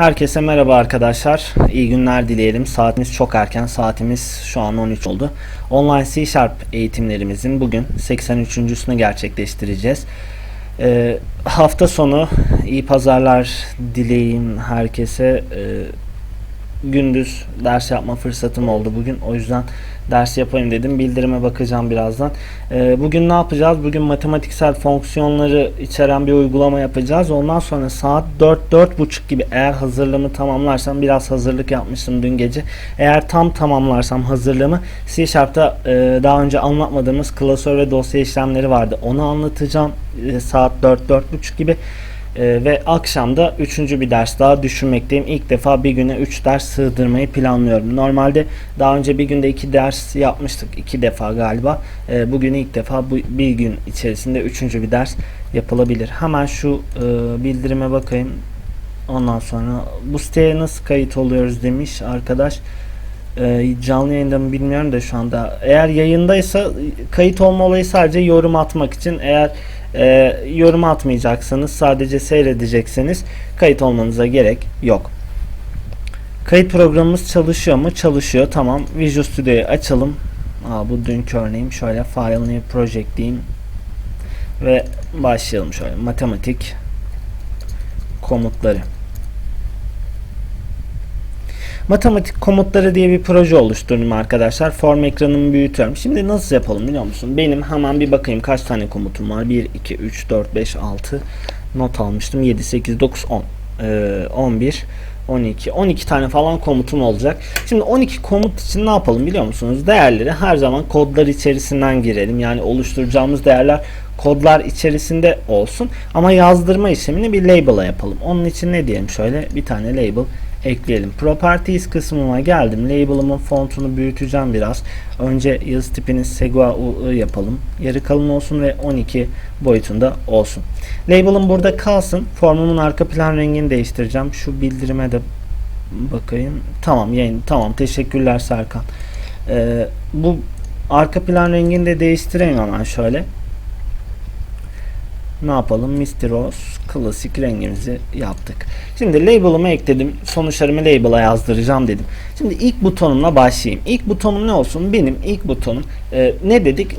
Herkese merhaba arkadaşlar. İyi günler dileyelim. Saatimiz çok erken. Saatimiz şu an 13 oldu. Online C Sharp eğitimlerimizin bugün 83.sünü gerçekleştireceğiz. Ee, hafta sonu iyi pazarlar dileyim herkese. Ee, gündüz ders yapma fırsatım oldu bugün. O yüzden ders yapayım dedim. Bildirime bakacağım birazdan. Ee, bugün ne yapacağız? Bugün matematiksel fonksiyonları içeren bir uygulama yapacağız. Ondan sonra saat 4-4.30 gibi eğer hazırlığımı tamamlarsam biraz hazırlık yapmıştım dün gece. Eğer tam tamamlarsam hazırlığımı C Sharp'ta e, daha önce anlatmadığımız klasör ve dosya işlemleri vardı. Onu anlatacağım e, saat 4-4.30 gibi. Ee, ve akşamda üçüncü bir ders daha düşünmekteyim. İlk defa bir güne 3 ders sığdırmayı planlıyorum. Normalde daha önce bir günde 2 ders yapmıştık. iki defa galiba. Ee, bugün ilk defa bu bir gün içerisinde üçüncü bir ders yapılabilir. Hemen şu e, bildirime bakayım. Ondan sonra bu siteye nasıl kayıt oluyoruz demiş arkadaş. Ee, canlı yayında mı bilmiyorum da şu anda. Eğer yayındaysa kayıt olma olayı sadece yorum atmak için. Eğer e, yorum atmayacaksanız sadece seyredecekseniz kayıt olmanıza gerek yok. Kayıt programımız çalışıyor mu? Çalışıyor. Tamam. Visual Studio'yu açalım. Aa, bu dünkü örneğim. Şöyle File New Project diyeyim. Ve başlayalım şöyle. Matematik komutları. Matematik komutları diye bir proje oluşturdum arkadaşlar. Form ekranımı büyütüyorum. Şimdi nasıl yapalım biliyor musun? Benim hemen bir bakayım kaç tane komutum var. 1, 2, 3, 4, 5, 6 not almıştım. 7, 8, 9, 10. Ee, 11, 12. 12 tane falan komutum olacak. Şimdi 12 komut için ne yapalım biliyor musunuz? Değerleri her zaman kodlar içerisinden girelim. Yani oluşturacağımız değerler kodlar içerisinde olsun. Ama yazdırma işlemini bir label'a yapalım. Onun için ne diyelim şöyle bir tane label ekleyelim. Properties kısmıma geldim. Label'ımın fontunu büyüteceğim biraz. Önce yazı tipini Segua yapalım. Yarı kalın olsun ve 12 boyutunda olsun. Label'ım burada kalsın. Formumun arka plan rengini değiştireceğim. Şu bildirime de bakayım. Tamam yayın. Tamam teşekkürler Serkan. Ee, bu arka plan rengini de değiştireyim hemen şöyle ne yapalım? Mr. Rose klasik rengimizi yaptık. Şimdi label'ımı ekledim. Sonuçlarımı label'a yazdıracağım dedim. Şimdi ilk butonumla başlayayım. İlk butonum ne olsun? Benim ilk butonum e, ne dedik?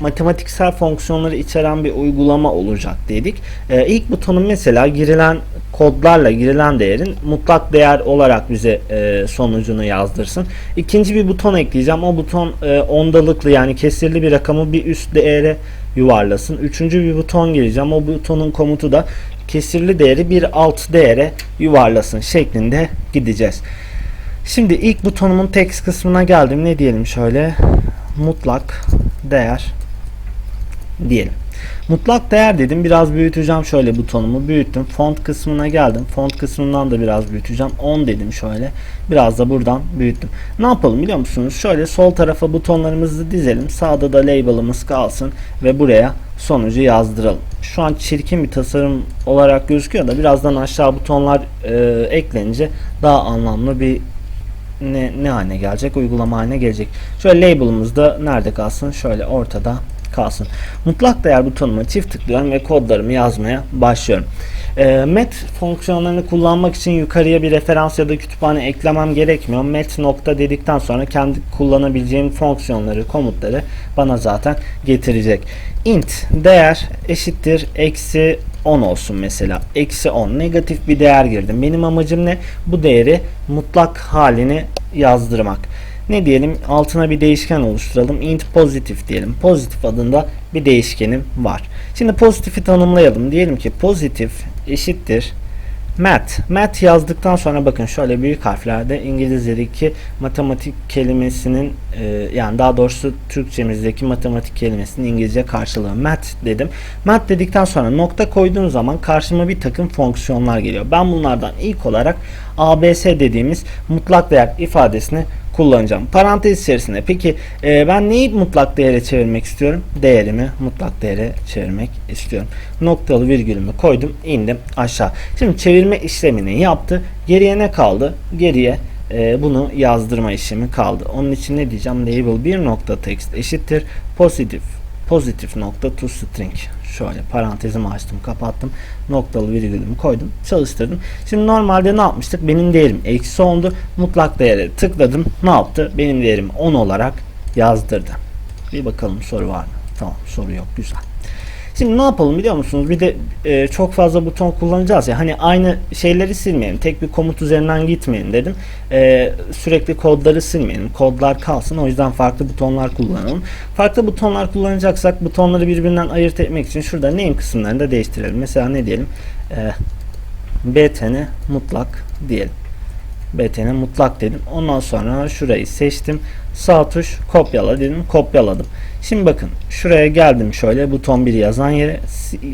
Matematiksel fonksiyonları içeren bir uygulama olacak dedik. E, ilk butonum mesela girilen kodlarla girilen değerin mutlak değer olarak bize e, sonucunu yazdırsın. İkinci bir buton ekleyeceğim. O buton e, ondalıklı yani kesirli bir rakamı bir üst değere yuvarlasın. Üçüncü bir buton gireceğim. O butonun komutu da kesirli değeri bir alt değere yuvarlasın şeklinde gideceğiz. Şimdi ilk butonumun text kısmına geldim. Ne diyelim şöyle? Mutlak değer diyelim. Mutlak değer dedim. Biraz büyüteceğim şöyle butonumu. Büyüttüm. Font kısmına geldim. Font kısmından da biraz büyüteceğim. 10 dedim şöyle. Biraz da buradan büyüttüm. Ne yapalım biliyor musunuz? Şöyle sol tarafa butonlarımızı dizelim. Sağda da label'ımız kalsın ve buraya sonucu yazdıralım. Şu an çirkin bir tasarım olarak gözüküyor da birazdan aşağı butonlar e, eklenince daha anlamlı bir ne, ne haline gelecek? Uygulama haline gelecek. Şöyle label'ımız da nerede kalsın? Şöyle ortada kalsın. Mutlak değer butonuma çift tıklıyorum ve kodlarımı yazmaya başlıyorum. E, met fonksiyonlarını kullanmak için yukarıya bir referans ya da kütüphane eklemem gerekmiyor. Met nokta dedikten sonra kendi kullanabileceğim fonksiyonları, komutları bana zaten getirecek. int değer eşittir eksi 10 olsun mesela. Eksi 10 negatif bir değer girdim. Benim amacım ne? Bu değeri mutlak halini yazdırmak ne diyelim altına bir değişken oluşturalım. int pozitif diyelim. Pozitif adında bir değişkenim var. Şimdi pozitifi tanımlayalım. Diyelim ki pozitif eşittir mat. Mat yazdıktan sonra bakın şöyle büyük harflerde İngilizce'deki matematik kelimesinin e, yani daha doğrusu Türkçemizdeki matematik kelimesinin İngilizce karşılığı mat dedim. Mat dedikten sonra nokta koyduğum zaman karşıma bir takım fonksiyonlar geliyor. Ben bunlardan ilk olarak ABS dediğimiz mutlak değer ifadesini kullanacağım. Parantez içerisinde. Peki e, ben neyi mutlak değere çevirmek istiyorum? Değerimi mutlak değere çevirmek istiyorum. Noktalı virgülümü koydum, indim aşağı. Şimdi çevirme işlemini yaptı. Geriye ne kaldı? Geriye e, bunu yazdırma işlemi kaldı. Onun için ne diyeceğim? Label bir nokta text eşittir pozitif pozitif nokta to string. Şöyle parantezimi açtım, kapattım. Noktalı virgülümü koydum, çalıştırdım. Şimdi normalde ne yapmıştık? Benim değerim eksi 10'du. Mutlak değere tıkladım. Ne yaptı? Benim değerim 10 olarak yazdırdı. Bir bakalım soru var mı? Tamam soru yok. Güzel. Şimdi ne yapalım biliyor musunuz? Bir de e, çok fazla buton kullanacağız ya. Hani aynı şeyleri silmeyelim. Tek bir komut üzerinden gitmeyelim dedim. E, sürekli kodları silmeyelim. Kodlar kalsın. O yüzden farklı butonlar kullanalım. Farklı butonlar kullanacaksak butonları birbirinden ayırt etmek için şurada name kısımlarını da değiştirelim. Mesela ne diyelim? E, btn mutlak diyelim. btn mutlak dedim. Ondan sonra şurayı seçtim. Sağ tuş kopyala dedim. Kopyaladım. Şimdi bakın şuraya geldim şöyle buton 1 yazan yere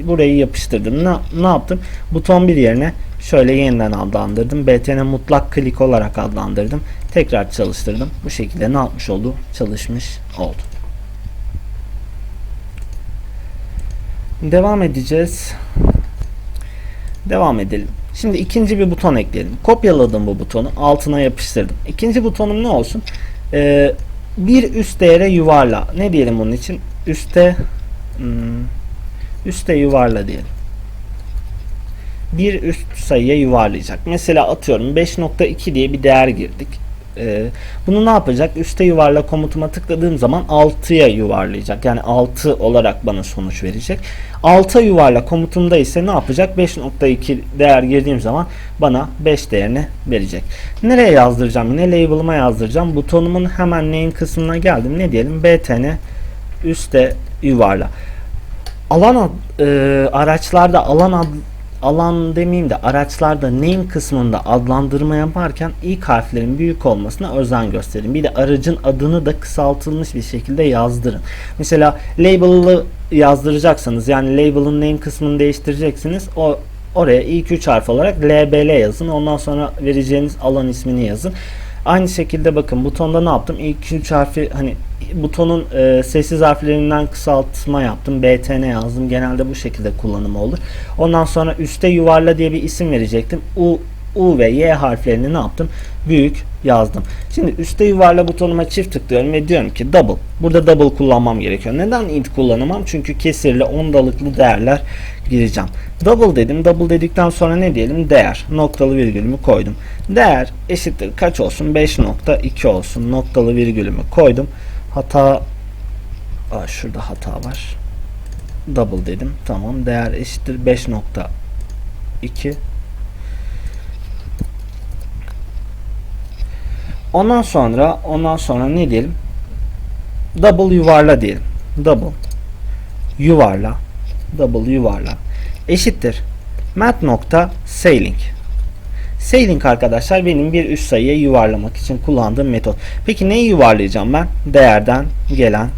burayı yapıştırdım. Ne, ne yaptım? Buton 1 yerine şöyle yeniden adlandırdım. btn mutlak klik olarak adlandırdım. Tekrar çalıştırdım. Bu şekilde ne yapmış oldu? Çalışmış oldu. Devam edeceğiz. Devam edelim. Şimdi ikinci bir buton ekleyelim. Kopyaladım bu butonu. Altına yapıştırdım. İkinci butonum ne olsun? Ee, bir üst değere yuvarla. Ne diyelim bunun için? Üste hmm, üste yuvarla diyelim. Bir üst sayıya yuvarlayacak. Mesela atıyorum 5.2 diye bir değer girdik. Ee, bunu ne yapacak? Üste yuvarla komutuma tıkladığım zaman 6'ya yuvarlayacak. Yani 6 olarak bana sonuç verecek. 6'a yuvarla komutumda ise ne yapacak? 5.2 değer girdiğim zaman bana 5 değerini verecek. Nereye yazdıracağım? Yine label'ıma yazdıracağım. Butonumun hemen name kısmına geldim. Ne diyelim? btn üste yuvarla. Alan ad- e, araçlarda alan ad, alan demeyeyim de araçlarda name kısmında adlandırma yaparken ilk harflerin büyük olmasına özen gösterin. Bir de aracın adını da kısaltılmış bir şekilde yazdırın. Mesela label'ı yazdıracaksanız yani label'ın name kısmını değiştireceksiniz. O oraya ilk üç harf olarak LBL yazın. Ondan sonra vereceğiniz alan ismini yazın. Aynı şekilde bakın butonda ne yaptım? İlk üç harfi hani butonun e, sessiz harflerinden kısaltma yaptım. BTN yazdım. Genelde bu şekilde kullanımı olur. Ondan sonra üste yuvarla diye bir isim verecektim. U U ve Y harflerini ne yaptım? Büyük yazdım. Şimdi üste yuvarla butonuma çift tıklıyorum ve diyorum ki double. Burada double kullanmam gerekiyor. Neden int kullanamam? Çünkü kesirli ondalıklı değerler gireceğim. Double dedim. Double dedikten sonra ne diyelim? Değer. Noktalı virgülümü koydum. Değer eşittir kaç olsun? 5.2 olsun. Noktalı virgülümü koydum. Hata Aa, şurada hata var. Double dedim. Tamam. Değer eşittir 5.2 Ondan sonra ondan sonra ne diyelim? Double yuvarla diyelim. Double yuvarla double yuvarla eşittir mat nokta sailing. Sailing arkadaşlar benim bir üst sayıya yuvarlamak için kullandığım metot. Peki neyi yuvarlayacağım ben? Değerden gelen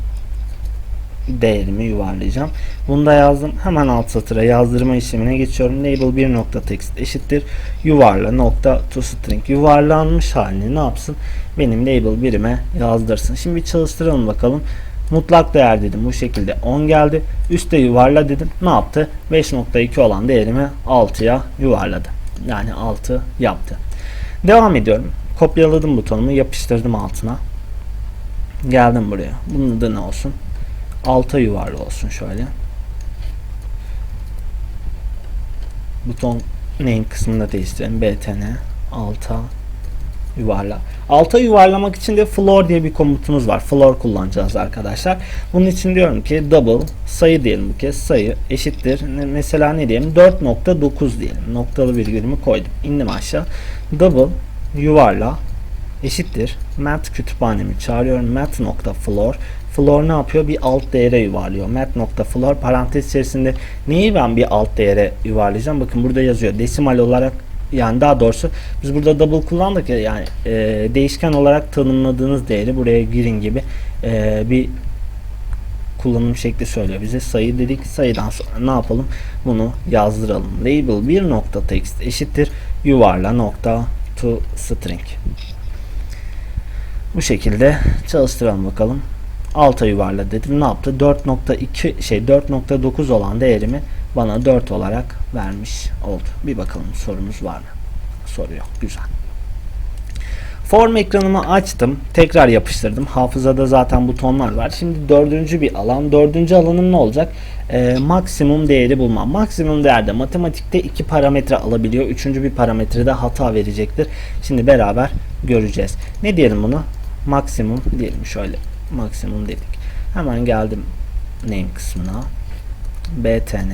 değerimi yuvarlayacağım. Bunu da yazdım. Hemen alt satıra yazdırma işlemine geçiyorum. Label 1 nokta text eşittir. Yuvarla nokta to. Yuvarlanmış halini ne yapsın? Benim label birime yazdırsın. Şimdi bir çalıştıralım bakalım. Mutlak değer dedim. Bu şekilde 10 geldi. Üste yuvarla dedim. Ne yaptı? 5.2 olan değerimi 6'ya yuvarladı. Yani 6 yaptı. Devam ediyorum. Kopyaladım butonumu. Yapıştırdım altına. Geldim buraya. Bunun da ne olsun? Alta yuvarlı olsun şöyle. Buton name kısmında değiştirelim. btn alta yuvarla. Alta yuvarlamak için de floor diye bir komutumuz var. Floor kullanacağız arkadaşlar. Bunun için diyorum ki double sayı diyelim bu kez sayı eşittir. Mesela ne diyelim? 4.9 diyelim. Noktalı virgülümü koydum. İndim aşağı. Double yuvarla eşittir. Mat kütüphanemi çağırıyorum. Mat nokta floor floor ne yapıyor? Bir alt değere yuvarlıyor. Mat nokta floor parantez içerisinde neyi ben bir alt değere yuvarlayacağım? Bakın burada yazıyor. Desimal olarak yani daha doğrusu biz burada double kullandık ya yani e, değişken olarak tanımladığınız değeri buraya girin gibi e, bir kullanım şekli söylüyor bize sayı dedik sayıdan sonra ne yapalım bunu yazdıralım label bir nokta text eşittir yuvarla nokta to string bu şekilde çalıştıralım bakalım alta yuvarla dedim ne yaptı 4.2 şey 4.9 olan değerimi bana 4 olarak vermiş oldu. Bir bakalım sorumuz var mı? Soru yok. Güzel. Form ekranımı açtım. Tekrar yapıştırdım. Hafızada zaten butonlar var. Şimdi dördüncü bir alan. Dördüncü alanım ne olacak? Ee, maksimum değeri bulmam. Maksimum değerde matematikte iki parametre alabiliyor. Üçüncü bir parametrede hata verecektir. Şimdi beraber göreceğiz. Ne diyelim bunu? Maksimum diyelim şöyle. Maksimum dedik. Hemen geldim name kısmına. btn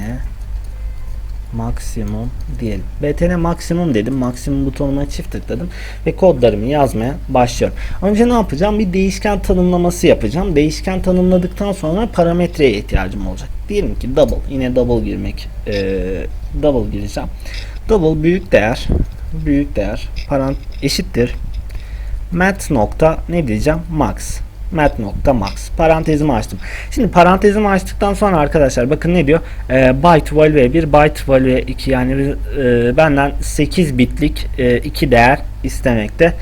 maksimum diyelim. btn maksimum dedim. Maksimum butonuna çift tıkladım ve kodlarımı yazmaya başlıyorum. Önce ne yapacağım? Bir değişken tanımlaması yapacağım. Değişken tanımladıktan sonra parametreye ihtiyacım olacak. Diyelim ki double. Yine double girmek. E, double gireceğim. Double büyük değer büyük değer parant eşittir mat nokta ne diyeceğim max mat nokta max parantezimi açtım. Şimdi parantezimi açtıktan sonra arkadaşlar bakın ne diyor? E, byte value 1 byte value 2 yani e, benden 8 bitlik e, iki değer istemekte.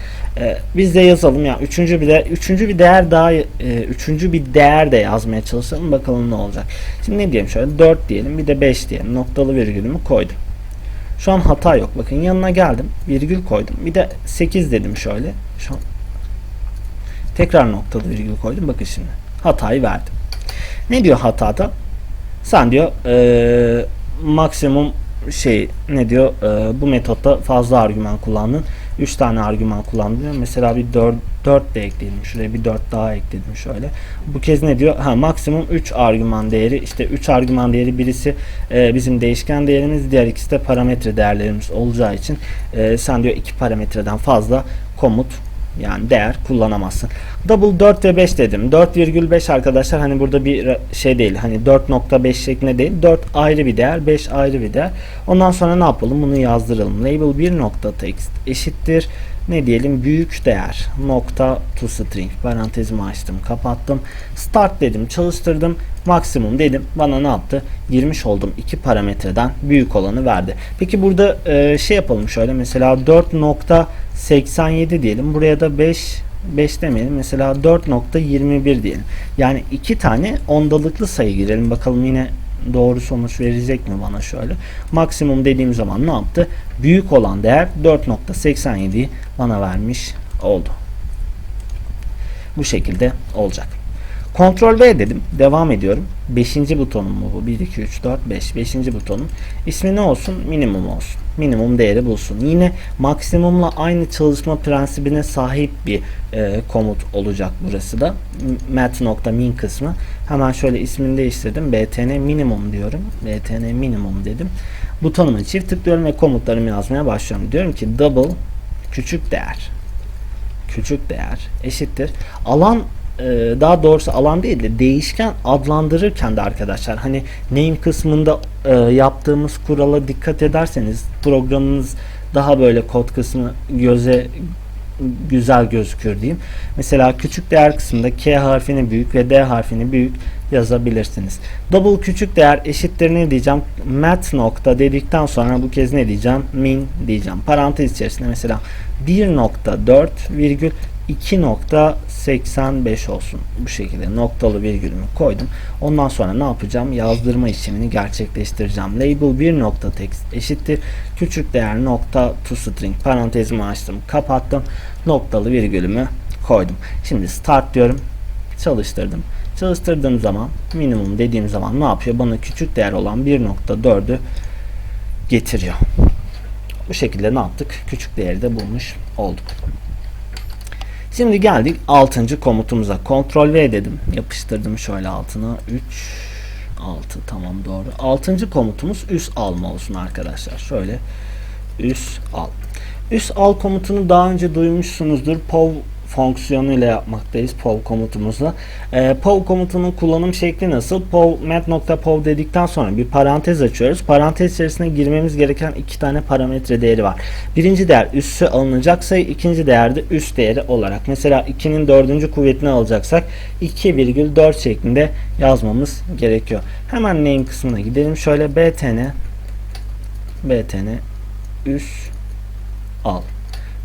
E, biz de yazalım ya. Üçüncü bir de üçüncü bir değer daha e, üçüncü bir değer de yazmaya çalışalım bakalım ne olacak. Şimdi ne diyelim şöyle 4 diyelim bir de 5 diyelim. Noktalı virgülümü koydum. Şu an hata yok. Bakın yanına geldim. Virgül koydum. Bir de 8 dedim şöyle. Şu an tekrar noktalı virgül koydum. Bakın şimdi. Hatayı verdim. Ne diyor hatada? Sen diyor ee, maksimum şey ne diyor ee, bu metotta fazla argüman kullandın. 3 tane argüman kullandın diyor. Mesela bir 4, 4 de ekleyelim. Şuraya bir 4 daha ekledim şöyle. Bu kez ne diyor? Ha maksimum 3 argüman değeri. İşte 3 argüman değeri birisi e, bizim değişken değerimiz, diğer ikisi de parametre değerlerimiz olacağı için e, sen diyor 2 parametreden fazla komut yani değer kullanamazsın. Double 4 ve 5 dedim. 4,5 arkadaşlar hani burada bir şey değil. Hani 4.5 şeklinde değil. 4 ayrı bir değer, 5 ayrı bir değer. Ondan sonra ne yapalım? Bunu yazdıralım. Label 1 nokta text eşittir. Ne diyelim? Büyük değer nokta to string parantezimi açtım, kapattım. Start dedim, çalıştırdım. Maksimum dedim. Bana ne yaptı? Girmiş oldum iki parametreden büyük olanı verdi. Peki burada şey yapalım şöyle mesela 4.87 diyelim. Buraya da 5 5 demeyelim. Mesela 4.21 diyelim. Yani iki tane ondalıklı sayı girelim. Bakalım yine doğru sonuç verecek mi bana şöyle. Maksimum dediğim zaman ne yaptı? Büyük olan değer 4.87'yi bana vermiş oldu. Bu şekilde olacak. Ctrl V dedim. Devam ediyorum. 5. butonum bu? 1, 2, 3, 4, 5. 5. butonum. İsmi ne olsun? Minimum olsun. Minimum değeri bulsun. Yine maksimumla aynı çalışma prensibine sahip bir e, komut olacak burası da. mat.min kısmı. Hemen şöyle ismini değiştirdim. btn minimum diyorum. btn minimum dedim. Butonuma çift tıklıyorum ve komutlarımı yazmaya başlıyorum. Diyorum ki double küçük değer küçük değer eşittir. Alan daha doğrusu alan değil de değişken adlandırırken de arkadaşlar hani name kısmında e, yaptığımız kurala dikkat ederseniz programınız daha böyle kod kısmı göze güzel gözükür diyeyim. Mesela küçük değer kısmında K harfini büyük ve D harfini büyük yazabilirsiniz. Double küçük değer eşittir ne diyeceğim? Mat nokta dedikten sonra bu kez ne diyeceğim? Min diyeceğim. Parantez içerisinde mesela 1.4 virgül 2.85 olsun. Bu şekilde noktalı virgülümü koydum. Ondan sonra ne yapacağım? Yazdırma işlemini gerçekleştireceğim. Label 1 nokta text eşittir. Küçük değer nokta to string parantezimi açtım. Kapattım. Noktalı virgülümü koydum. Şimdi start diyorum. Çalıştırdım. Çalıştırdığım zaman minimum dediğim zaman ne yapıyor? Bana küçük değer olan 1.4'ü getiriyor. Bu şekilde ne yaptık? Küçük değeri de bulmuş olduk. Şimdi geldik 6. komutumuza. Ctrl V dedim. Yapıştırdım şöyle altına. 3 6 tamam doğru. 6. komutumuz üst alma olsun arkadaşlar. Şöyle üst al. Üst al komutunu daha önce duymuşsunuzdur. POV fonksiyonu ile yapmaktayız POV komutumuzla. E, POV komutunun kullanım şekli nasıl? POV mat.pov dedikten sonra bir parantez açıyoruz. Parantez içerisine girmemiz gereken iki tane parametre değeri var. Birinci değer üssü alınacak sayı, ikinci değer de üst değeri olarak. Mesela 2'nin dördüncü kuvvetini alacaksak 2,4 şeklinde yazmamız gerekiyor. Hemen name kısmına gidelim. Şöyle btn btn üst al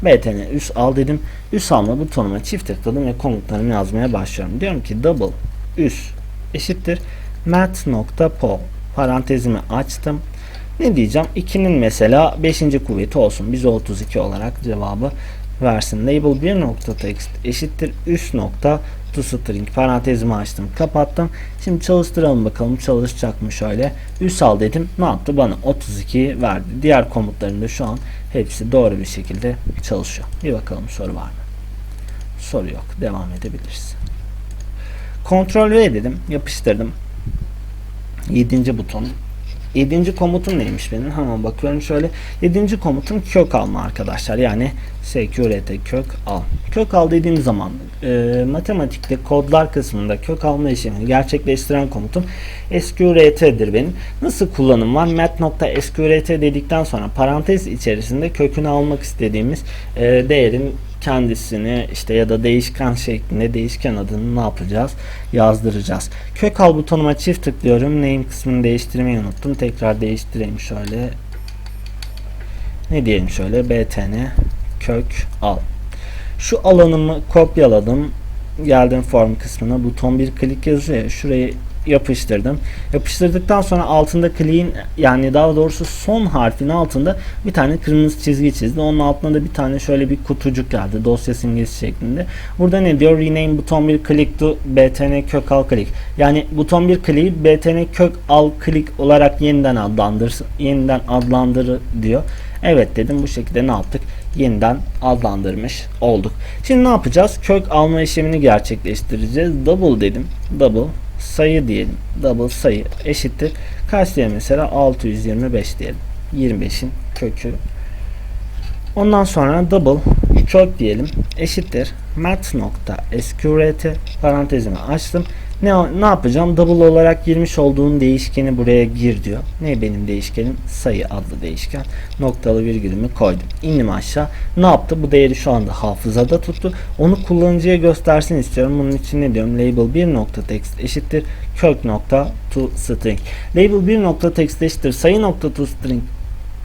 btn üst al dedim. Üst alma butonuma çift tıkladım ve komutlarımı yazmaya başlıyorum. Diyorum ki double üst eşittir mat.pov parantezimi açtım. Ne diyeceğim? 2'nin mesela 5. kuvveti olsun. Biz 32 olarak cevabı versin. Label 1 nokta text eşittir üst nokta to string parantezimi açtım kapattım. Şimdi çalıştıralım bakalım çalışacak mı şöyle. Üst al dedim. Ne yaptı? Bana 32 verdi. Diğer komutların da şu an hepsi doğru bir şekilde çalışıyor. Bir bakalım soru var mı? Soru yok. Devam edebiliriz. Ctrl V dedim. Yapıştırdım. 7. buton. 7. komutum neymiş benim? Hemen bakıyorum şöyle. 7. komutum kök alma arkadaşlar. Yani security kök al. Kök al dediğim zaman e, matematikte kodlar kısmında kök alma işlemini gerçekleştiren komutum sqrt'dir benim. Nasıl kullanım var? mat.sqrt dedikten sonra parantez içerisinde kökünü almak istediğimiz e, değerin kendisini işte ya da değişken şeklinde değişken adını ne yapacağız? Yazdıracağız. Kök al butonuma çift tıklıyorum. Name kısmını değiştirmeyi unuttum. Tekrar değiştireyim şöyle. Ne diyelim şöyle btn kök al. Şu alanımı kopyaladım. Geldim form kısmına buton bir klik yazıyor. ya, Şurayı yapıştırdım. Yapıştırdıktan sonra altında kliğin yani daha doğrusu son harfin altında bir tane kırmızı çizgi çizdi. Onun altına da bir tane şöyle bir kutucuk geldi. Dosya simgesi şeklinde. Burada ne diyor? Rename buton bir click to btn kök al click. Yani buton bir kliği btn kök al click olarak yeniden adlandır yeniden adlandır diyor. Evet dedim bu şekilde ne yaptık? Yeniden adlandırmış olduk. Şimdi ne yapacağız? Kök alma işlemini gerçekleştireceğiz. Double dedim. Double sayı diyelim. Double sayı eşittir. Kaç diyelim mesela? 625 diyelim. 25'in kökü. Ondan sonra double kök diyelim. Eşittir. mat nokta sqrt parantezimi açtım. Ne, ne yapacağım? Double olarak girmiş olduğun değişkeni buraya gir diyor. Ne benim değişkenim? Sayı adlı değişken. Noktalı virgülümü koydum. İndim aşağı. Ne yaptı? Bu değeri şu anda hafızada tuttu. Onu kullanıcıya göstersin istiyorum. Bunun için ne diyorum? Label 1 nokta text eşittir kök nokta to string. Label 1 nokta text eşittir sayı nokta to string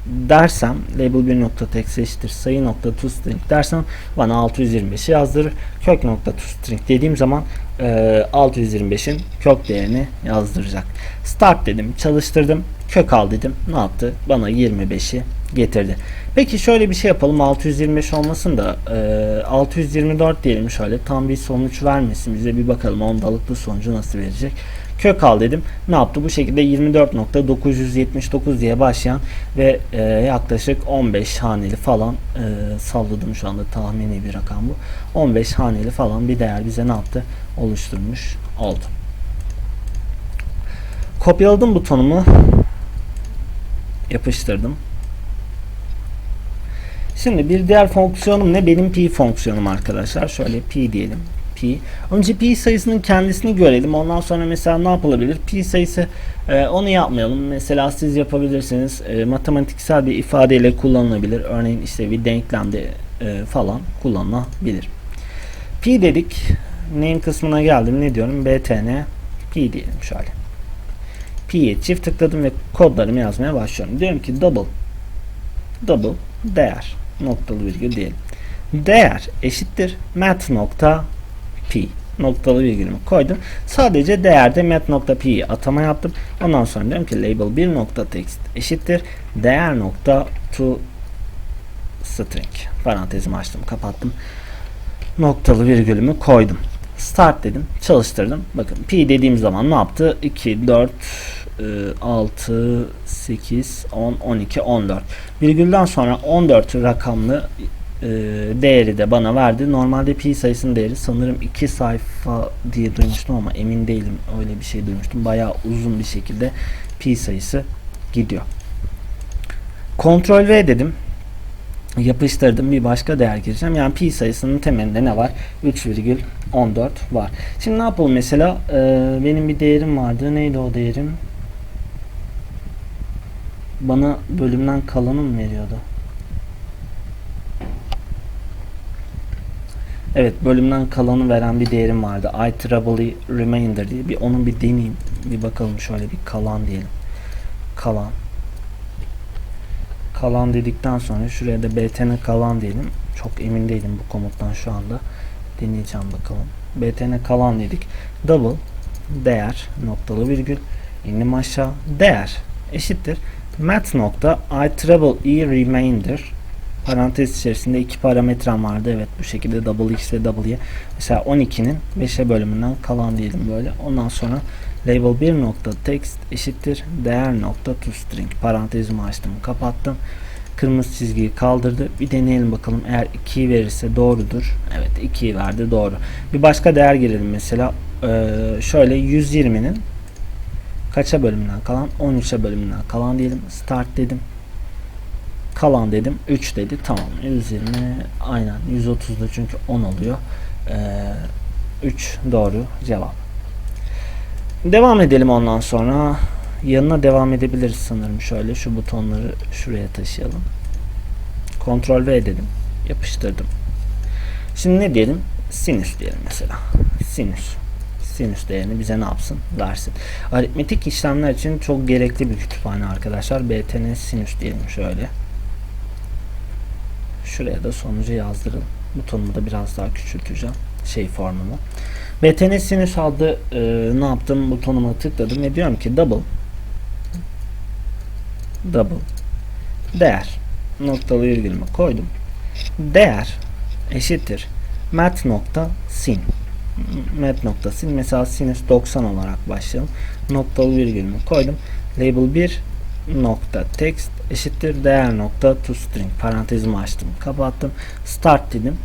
dersem label 1 nokta text eşittir sayı nokta to string dersem bana 625'i yazdırır. Kök nokta to string dediğim zaman e, 625'in kök değerini yazdıracak. Start dedim, çalıştırdım. Kök al dedim. Ne yaptı? Bana 25'i getirdi. Peki şöyle bir şey yapalım. 625 olmasın da e, 624 diyelim şöyle. Tam bir sonuç vermesin. Bize bir bakalım ondalıklı sonucu nasıl verecek. Kök al dedim. Ne yaptı? Bu şekilde 24.979 diye başlayan ve e, yaklaşık 15 haneli falan e, salladım şu anda tahmini bir rakam bu. 15 haneli falan bir değer bize ne yaptı? Oluşturmuş oldu. Kopyaladım butonumu. Yapıştırdım. Şimdi bir diğer fonksiyonum ne? Benim pi fonksiyonum arkadaşlar. Şöyle pi diyelim. Pi. Önce pi sayısının kendisini görelim. Ondan sonra mesela ne yapılabilir? Pi sayısı e, onu yapmayalım. Mesela siz yapabilirsiniz. E, matematiksel bir ifadeyle kullanılabilir. Örneğin işte bir denklemde e, falan kullanılabilir. Pi dedik. Name kısmına geldim. Ne diyorum? btn pi diyelim şöyle. Pi'ye çift tıkladım ve kodlarımı yazmaya başlıyorum. Diyorum ki double double değer noktalı virgül diyelim. Değer eşittir mat nokta pi noktalı virgülümü koydum. Sadece değerde mat nokta pi'yi atama yaptım. Ondan sonra diyorum ki label 1 nokta text eşittir değer nokta to string parantezimi açtım kapattım. Noktalı virgülümü koydum. Start dedim. Çalıştırdım. Bakın pi dediğim zaman ne yaptı? 2, 4, 6, 8, 10, 12, 14. Virgülden sonra 14 rakamlı e, değeri de bana verdi. Normalde pi sayısının değeri sanırım 2 sayfa diye duymuştum ama emin değilim. Öyle bir şey duymuştum. Bayağı uzun bir şekilde pi sayısı gidiyor. Ctrl V dedim yapıştırdım bir başka değer gireceğim. Yani pi sayısının temelinde ne var? 3,14 var. Şimdi ne yapalım mesela? Ee, benim bir değerim vardı. Neydi o değerim? Bana bölümden kalanı mı veriyordu? Evet bölümden kalanı veren bir değerim vardı. I treble remainder diye. Bir onun bir deneyeyim. Bir bakalım şöyle bir kalan diyelim. Kalan kalan dedikten sonra şuraya da btn kalan diyelim. Çok emin değilim bu komuttan şu anda. Deneyeceğim bakalım. btn kalan dedik. Double değer noktalı virgül indim aşağı değer eşittir mat nokta i treble e remainder Parantez içerisinde iki parametrem vardı. Evet bu şekilde double x ve double y. Mesela 12'nin 5'e bölümünden kalan diyelim böyle. Ondan sonra label 1 nokta text eşittir değer nokta toString parantezimi açtım kapattım. Kırmızı çizgiyi kaldırdı. Bir deneyelim bakalım. Eğer 2'yi verirse doğrudur. Evet 2'yi verdi doğru. Bir başka değer girelim mesela. Ee, şöyle 120'nin kaça bölümünden kalan? 13'e bölümünden kalan diyelim. Start dedim. Kalan dedim. 3 dedi. Tamam. 120 aynen. 130'da çünkü 10 oluyor. Ee, 3 doğru cevap. Devam edelim ondan sonra. Yanına devam edebiliriz sanırım. Şöyle şu butonları şuraya taşıyalım. Ctrl V dedim. Yapıştırdım. Şimdi ne diyelim? Sinüs diyelim mesela. Sinüs. Sinüs değerini bize ne yapsın? Versin. Aritmetik işlemler için çok gerekli bir kütüphane arkadaşlar. BTN sinüs diyelim şöyle. Şuraya da sonucu yazdıralım. Butonumu da biraz daha küçülteceğim. Şey formumu. BTN sinüs adlı e, ne yaptım? Butonuma tıkladım ve diyorum ki double. Double. Değer. Noktalı virgülümü koydum. Değer eşittir. Mat nokta sin. Mat nokta sin. Mesela sinüs 90 olarak başlayalım. Noktalı virgülümü koydum. Label 1 nokta text eşittir. Değer nokta toString parantezimi açtım kapattım. Start dedim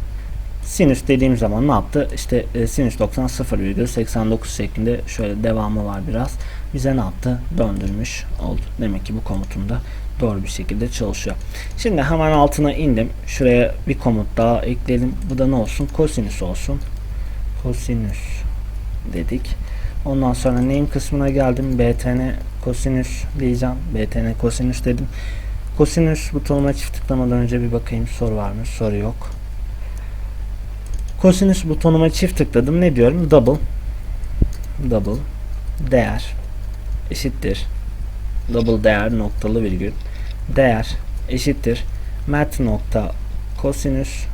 sinüs dediğim zaman ne yaptı? İşte e, sinüs 90 0,89 şeklinde şöyle devamı var biraz. Bize ne yaptı? Döndürmüş oldu. Demek ki bu komutum da doğru bir şekilde çalışıyor. Şimdi hemen altına indim. Şuraya bir komut daha ekleyelim. Bu da ne olsun? Kosinüs olsun. Kosinüs dedik. Ondan sonra name kısmına geldim. Btn kosinüs diyeceğim. BTN kosinüs dedim. Kosinüs butonuna çift tıklamadan önce bir bakayım. Soru var mı? Soru yok. Kosinüs butonuma çift tıkladım. Ne diyorum? Double double değer eşittir double değer noktalı virgül değer eşittir mat nokta kosinüs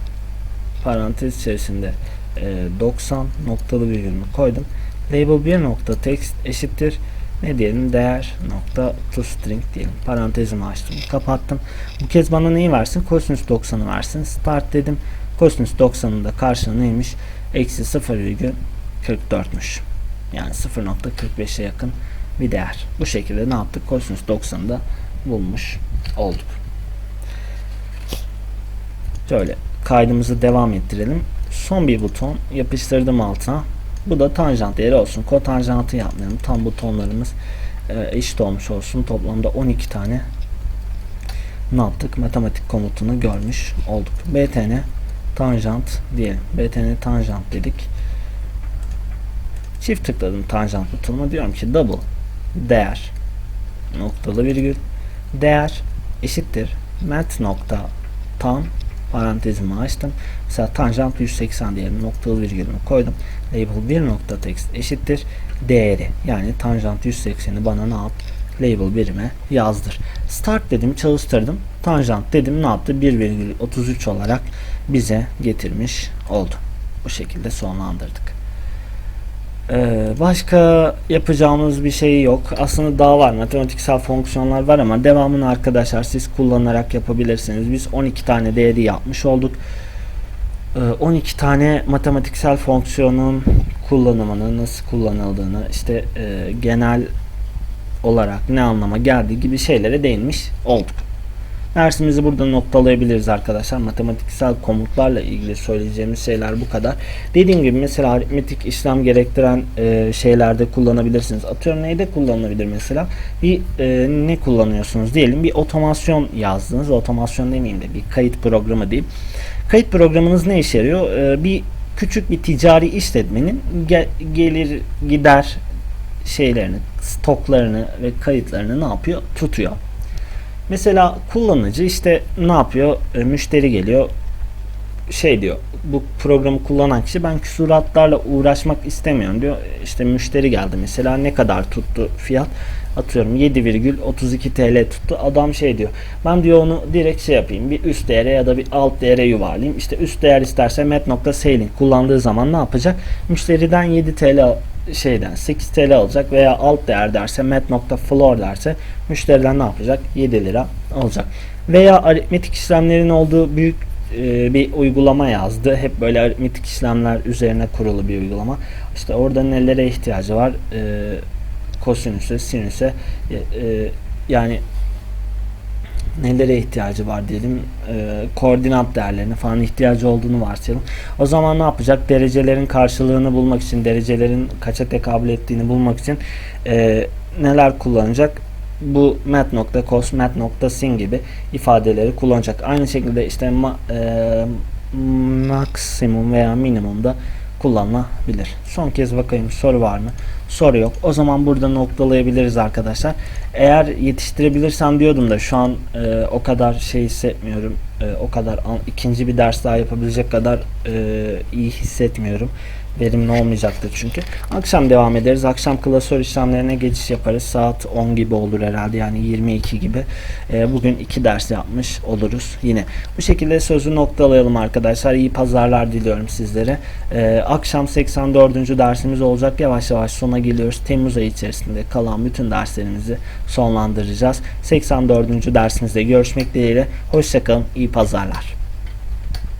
parantez içerisinde e, 90 noktalı virgülümü koydum. Label 1 nokta text eşittir ne diyelim değer nokta toString diyelim. Parantezimi açtım. Kapattım. Bu kez bana neyi versin? Kosinüs 90'ı versin. Start dedim. Kosinüs 90'ın da karşılığı neymiş? Eksi 0,44'müş. Yani 0.45'e yakın bir değer. Bu şekilde ne yaptık? Kosinüs 90'ı da bulmuş olduk. Şöyle kaydımızı devam ettirelim. Son bir buton yapıştırdım altına. Bu da tanjant değeri olsun. Kotanjantı yapmayalım. Tam butonlarımız e, eşit olmuş olsun. Toplamda 12 tane ne yaptık? Matematik komutunu görmüş olduk. BTN tanjant diyelim. BTN tanjant dedik. Çift tıkladım tanjant butonuma. Diyorum ki double değer noktalı virgül değer eşittir mat nokta tan parantezimi açtım. Mesela tanjant 180 diyelim noktalı virgülümü koydum. Label 1 nokta text eşittir değeri. Yani tanjant 180'i bana ne yap? Label birime yazdır. Start dedim çalıştırdım. Tanjant dedim ne yaptı? 1,33 olarak bize getirmiş oldu. Bu şekilde sonlandırdık. Ee, başka yapacağımız bir şey yok. Aslında daha var. Matematiksel fonksiyonlar var ama devamını arkadaşlar siz kullanarak yapabilirsiniz. Biz 12 tane değeri yapmış olduk. Ee, 12 tane matematiksel fonksiyonun kullanımını, nasıl kullanıldığını, işte e, genel olarak ne anlama geldiği gibi şeylere değinmiş olduk. Dersimizi burada noktalayabiliriz arkadaşlar. Matematiksel komutlarla ilgili söyleyeceğimiz şeyler bu kadar. Dediğim gibi mesela aritmetik işlem gerektiren e, şeylerde kullanabilirsiniz. Atıyorum neyde kullanılabilir mesela? Bir e, ne kullanıyorsunuz diyelim bir otomasyon yazdınız. Otomasyon demeyeyim de bir kayıt programı diyeyim. Kayıt programınız ne işe yarıyor? E, bir küçük bir ticari işletmenin ge gelir gider şeylerini, stoklarını ve kayıtlarını ne yapıyor? Tutuyor. Mesela kullanıcı işte ne yapıyor? E, müşteri geliyor. Şey diyor. Bu programı kullanan kişi ben küsuratlarla uğraşmak istemiyorum diyor. İşte müşteri geldi mesela ne kadar tuttu fiyat? Atıyorum 7,32 TL tuttu. Adam şey diyor. Ben diyor onu direkt şey yapayım. Bir üst değere ya da bir alt değere yuvarlayayım. İşte üst değer isterse met.sailing kullandığı zaman ne yapacak? Müşteriden 7 TL şeyden 8 TL alacak veya alt değer derse met.floor derse müşteriden ne yapacak? 7 lira alacak. veya aritmetik işlemlerin olduğu büyük e, bir uygulama yazdı. Hep böyle aritmetik işlemler üzerine kurulu bir uygulama. İşte orada nelere ihtiyacı var? E, kosinüse, sinüse e, e, yani nelere ihtiyacı var diyelim e, koordinat değerlerine falan ihtiyacı olduğunu varsayalım. O zaman ne yapacak? Derecelerin karşılığını bulmak için, derecelerin kaça tekabül ettiğini bulmak için e, neler kullanacak? Bu mat.cos, mat.sin gibi ifadeleri kullanacak. Aynı şekilde işte ma, e, maksimum veya minimum da kullanılabilir. Son kez bakayım soru var mı? Soru yok. O zaman burada noktalayabiliriz arkadaşlar. Eğer yetiştirebilirsem diyordum da şu an e, o kadar şey hissetmiyorum. E, o kadar an- ikinci bir ders daha yapabilecek kadar e, iyi hissetmiyorum. Verimli olmayacaktır çünkü. Akşam devam ederiz. Akşam klasör işlemlerine geçiş yaparız. Saat 10 gibi olur herhalde. Yani 22 gibi. E, bugün iki ders yapmış oluruz yine. Bu şekilde sözü noktalayalım arkadaşlar. İyi pazarlar diliyorum sizlere. E, akşam 84. dersimiz olacak. Yavaş yavaş sona geliyoruz. Temmuz ayı içerisinde kalan bütün derslerimizi sonlandıracağız. 84. dersimizde görüşmek dileğiyle. Hoşçakalın. İyi pazarlar.